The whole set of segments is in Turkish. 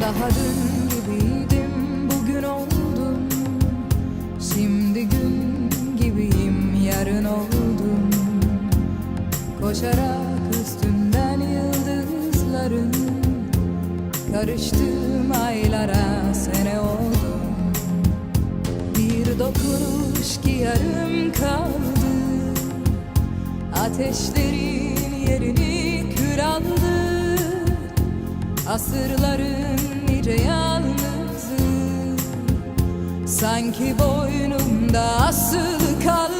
Daha dün gibiydim bugün oldum. Şimdi gün gibiyim yarın oldum. Koşarak üstünden yıldızların Karıştım aylara sene oldum. Bir dokunuş ki yarım kaldı. Ateşlerin yerini kür aldı Asırların Sanki boynumda asılı kaldı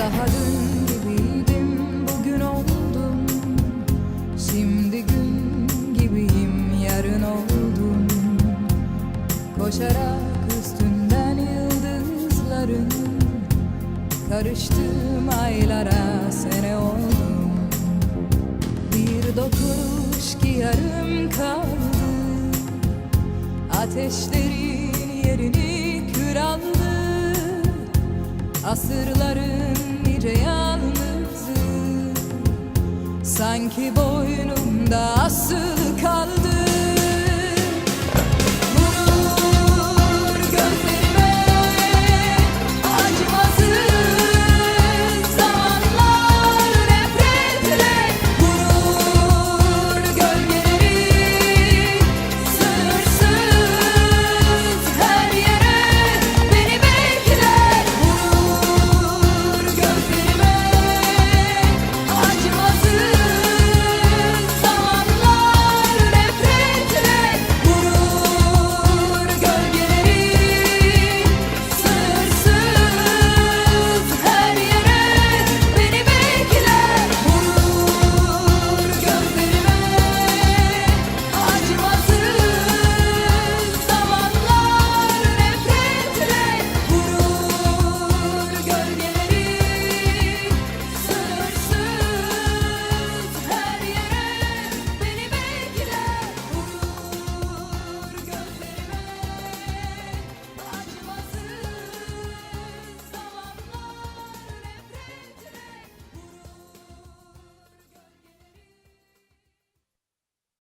Daha dün gibiydim, bugün oldum. Şimdi gün gibiyim, yarın oldum. Koşarak üstünden yıldızların Karıştım aylara sene oldum. Bir dokunuş ki yarım kaldı. Ateşlerin yerini aldı Asırların nice yalnızı Sanki boynumda asılı kaldı